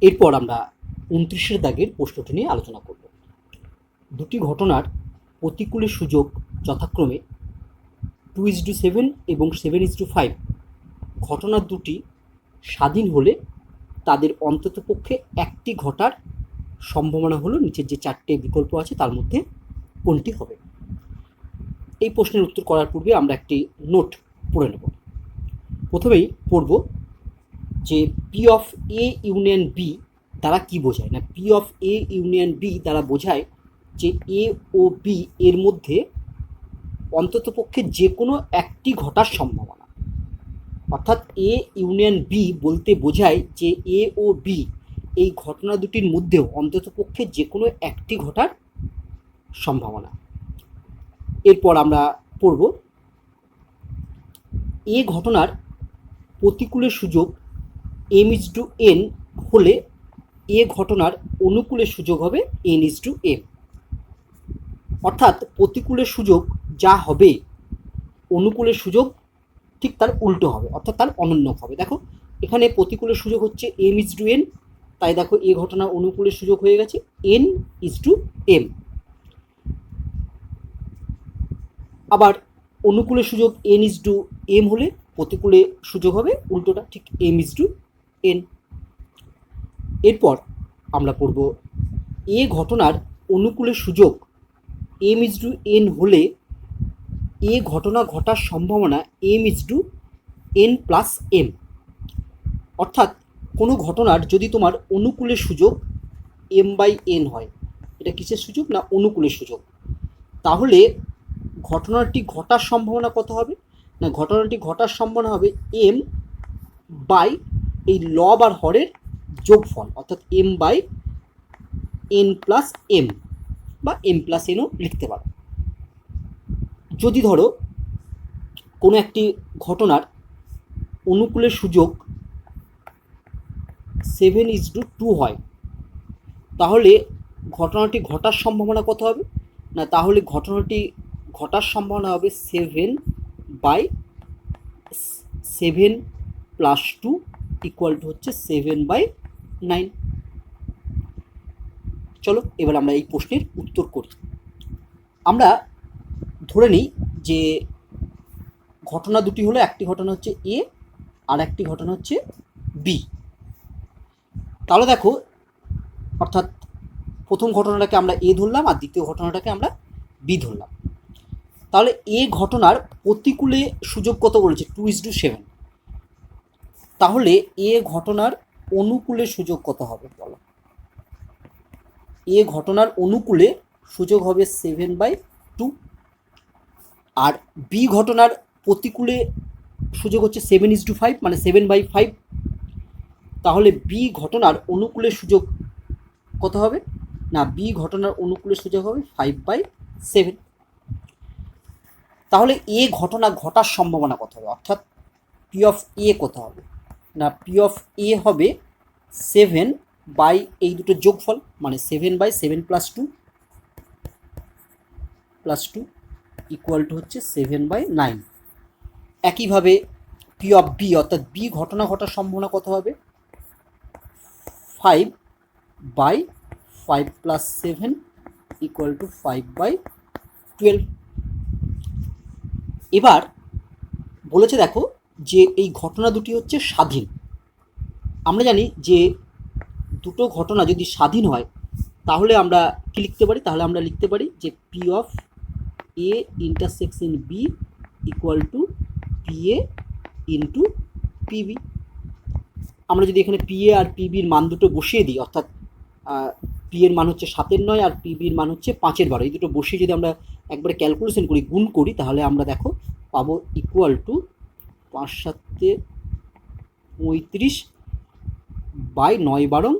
এরপর আমরা উনত্রিশের দাগের প্রশ্নটি নিয়ে আলোচনা করব। দুটি ঘটনার প্রতিকূলের সুযোগ যথাক্রমে টু ইজ টু সেভেন এবং সেভেন ইজ টু ফাইভ ঘটনা দুটি স্বাধীন হলে তাদের অন্ততপক্ষে একটি ঘটার সম্ভাবনা হলো নিচের যে চারটে বিকল্প আছে তার মধ্যে কোনটি হবে? এই প্রশ্নের উত্তর করার পূর্বে আমরা একটি নোট পড়ে নেব। প্রথমেই পড়ব যে P of A union B দ্বারা কি বোঝায়? না P of A union B দ্বারা বোঝায় যে এ ও বি এর মধ্যে অন্ততপক্ষে যে কোনো একটি ঘটার সম্ভাবনা। অর্থাৎ এ ইউনিয়ন বি বলতে বোঝায় যে এ ও বি এই ঘটনা দুটির মধ্যেও অন্ততপক্ষে যে কোনো একটি ঘটার সম্ভাবনা। এরপর আমরা পড়ব। এ ঘটনার প্রতিকূলের সুযোগ এম ইজ টু এন হলে এ ঘটনার অনুকূলের সুযোগ হবে এন ইজ টু এম অর্থাৎ প্রতিকূলের সুযোগ যা হবে, অনুকূলের সুযোগ ঠিক তার উল্টো হবে, অর্থাৎ তার অনন্য হবে। দেখো, এখানে প্রতিকূলের সুযোগ হচ্ছে এম ইজ টু এন তাই দেখো এ ঘটনা অনুকূলের সুযোগ হয়ে গেছে এন ইজ টু এম আবার অনুকূলের সুযোগ এন ইজ টু এম হলে প্রতিকূলে সুযোগ হবে, উল্টোটা ঠিক এম ইজ টু এন। এরপর আমরা পড়ব এ ঘটনার অনুকূলের সুযোগ। এম ইজ টু এন হলে এ ঘটনা ঘটার সম্ভাবনা m is to n plus m. অর্থাৎ কোনো ঘটনার যদি তোমার অনুকূলের সুযোগ এম বাই এন হয়, এটা কিসের সুযোগ না অনুকূলের সুযোগ? তাহলে ঘটনাটি ঘটার সম্ভাবনা কত হবে? না, ঘটনাটি ঘটার সম্ভাবনা হবে এম বাই এই লব আর হরের যোগফল, অর্থাৎ m by n plus m বা এম প্লাস এনও লিখতে পারো। যদি ধরো, কোনো একটি ঘটনার অনুকূলের সুযোগ সেভেন ইজ টু টু হয়, তাহলে ঘটনাটি ঘটার সম্ভাবনা কত হবে? না, তাহলে ঘটনাটি ঘটার সম্ভাবনা হবে seven by seven plus two equal to হচ্ছে সেভেন বাই নাইন চলো, এবার আমরা এই প্রশ্নের উত্তর করি। আমরা ধরে নিই যে ঘটনা দুটি হলো, একটি ঘটনা হচ্ছে এ আর একটি ঘটনা হচ্ছে বি তাহলে দেখো, অর্থাৎ প্রথম ঘটনাটাকে আমরা এ ধরলাম আর দ্বিতীয় ঘটনাটাকে আমরা বি ধরলাম। তাহলে এ ঘটনার প্রতিকূলে সুযোগ কত বলেছে? টু ইজ টু সেভেন তাহলে এ ঘটনার অনুকূলে সুযোগ কত হবে বলো? এ ঘটনার অনুকূলে সুযোগ হবে সেভেন বাই টু আর বি ঘটনার প্রতিকূলে সুযোগ হচ্ছে seven is to two five seven by five তাহলে বি ঘটনার অনুকূলে সুযোগ কত হবে? না বি ঘটনার অনুকূলে সুযোগ হবে ফাইভ বাই সেভেন তাহলে এ ঘটনা ঘটার সম্ভাবনা কত হবে? অর্থাৎ পি অফ এ কত হবে? না পি অফ এ হবে সেভেন বাই এই দুটো যোগফল মানে seven by seven plus two plus two equal to হচ্ছে সেভেন বাই নাইন একইভাবে পি অফ বি অর্থাৎ বি ঘটনা ঘটার সম্ভাবনা কত হবে? Five by five plus seven equal to five by twelve এবার বলেছে দেখো যে এই ঘটনা দুটি হচ্ছে স্বাধীন। আমরা জানি যে দুটো ঘটনা যদি স্বাধীন হয়, তাহলে আমরা কি লিখতে পারি? তাহলে আমরা লিখতে পারি যে P of A intersection B equal to P A into P B আমরা যদি এখানে পি এ আর পিবির মান দুটো বসিয়ে দিই, অর্থাৎ পি এর মান হচ্ছে সাতের নয় আর পিবির মান হচ্ছে পাঁচের বারো। এই দুটো বসিয়ে যদি আমরা একবারে ক্যালকুলেশন করি, গুণ করি, তাহলে আমরা দেখো পাবো ইকুয়াল টু পাঁচ সাতে পঁয়ত্রিশ বাই নয় বারো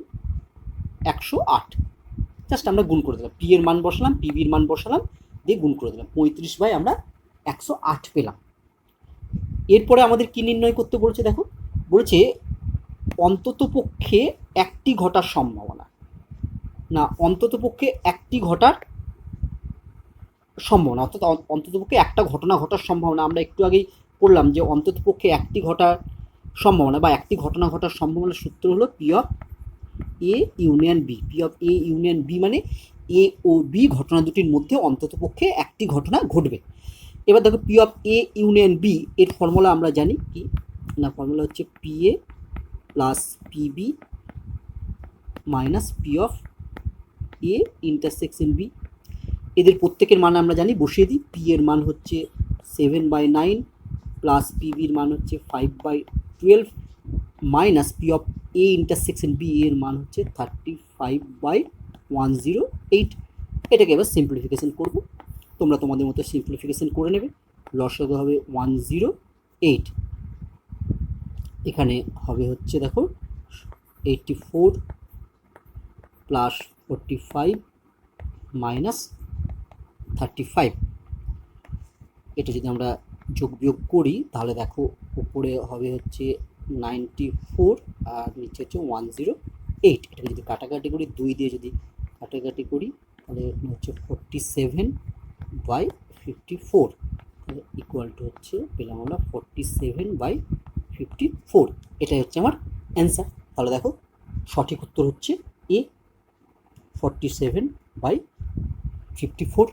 একশো আট। জাস্ট আমরা গুণ করে দিলাম। পি এর মান বসালাম পিবির মান বসালাম, দিয়ে গুণ করে দিলাম। পঁয়ত্রিশ বাই আমরা একশো আট পেলাম। এরপরে আমাদের কী নির্ণয় করতে বলেছে দেখো? বলেছে অন্তত পক্ষে একটি ঘটার সম্ভাবনা। না, অন্তত পক্ষে একটি ঘটার সম্ভাবনা। অর্থাৎ অন্তত পক্ষে একটা ঘটনা ঘটার সম্ভাবনা আমরা একটু আগেই পড়লাম যে অন্তত পক্ষে একটি ঘটার সম্ভাবনা বা একটি ঘটনা ঘটার সম্ভাবনার সূত্র হলো P of A union B P of A union B মানে এ ও বি ঘটনা দুটির মধ্যে অন্ততপক্ষে একটি ঘটনা ঘটবে। এবার দেখো P of A union B এর ফর্মুলা আমরা জানি কি? না ফর্মুলা হচ্ছে P A plus P B minus P of A intersection B এদের প্রত্যেকের মান আমরা জানি, বসিয়ে দিই। পি এর মান হচ্ছে সেভেন বাই নাইন প্লাস পিবির মান হচ্ছে five by twelve minus P of A intersection B এর মান হচ্ছে thirty five by one zero eight এটাকে এবার সিম্পলিফিকেশন করব। তোমরা তোমাদের মতো সিম্পলিফিকেশন করে নেবে। লসাগু হবে ওয়ান জিরো এইট এখানে হবে হচ্ছে দেখো eighty four plus forty five minus thirty five এটা যদি আমরা যোগ বিয়োগ করি, তাহলে দেখো উপরে হবে হচ্ছে নাইনটি ফোর আর নিচে হচ্ছে ওয়ান জিরো এইট এটাকে যদি কাটাকাটি করি, দুই দিয়ে যদি কাটাকাটি করি, তাহলে হচ্ছে forty seven by fifty four equal to হচ্ছে পেলাম আমরা forty seven by fifty four এটাই হচ্ছে আমার অ্যান্সার তাহলে দেখো সঠিক উত্তর হচ্ছে A forty seven by fifty four